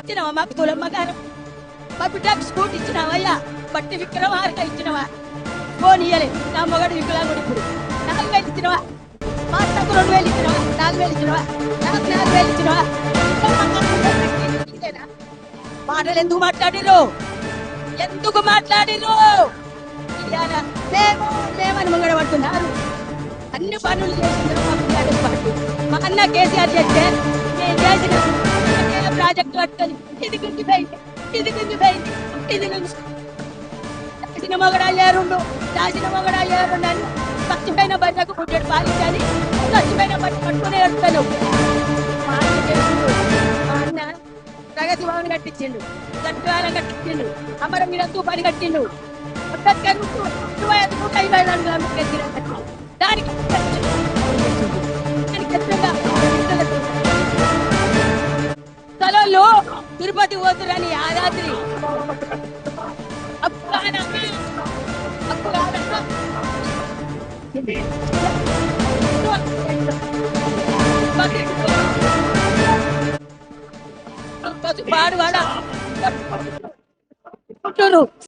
ఇచ్చినావా? మాకు తులమ్మ గారు మా బిడ్డకు స్కూటీ ఇచ్చినావయ్యా. బట్టి విక్రమార్క ఇచ్చినవా? ఫోన్ ఇయ్యలే నా మొగడు వికలాంగుడు ఇప్పుడు. నాలుగు వేలు ఇచ్చినవా? మా అత్తకు రెండు వేలు ఇచ్చినవా? నాలుగు వేలు ఇచ్చినవా? నాకు నాలుగు వేలు ఇచ్చినవా? మాటలు ఎందుకు మాట్లాడిరు ఎందుకు మాట్లాడిరు ఇయ్యాల మేము మేమని ముంగడ పడుతున్నారు. అన్ని పనులు చేసిండ్రు మా కేసీఆర్ చేస్తే నేను చేసిన ఒకే ప్రాజెక్టు పట్టుకొని ఇది కుంగిపోయింది ఇది కుంగిపోయింది ఇది కుంగి దాచిన మొగడాలు ఏరుండు దాచిన మొగడాలు ఏరుండు అని చచ్చిపోయిన బట్టకు పుట్టడు పాలించాలి చచ్చిపోయిన బట్ట పట్టుకుని ఏడుతాను అన్న ప్రగతి భవన్ కట్టించిండు గట్టువాలం కట్టించిండు అమర మీరంతూ పని కట్టిండు. ఇరవై ఐదు నూట ఇరవై నాలుగు గ్రాములు స్థలంలో తిరుపతి పోతురని ఆ రాత్రి. అప్పు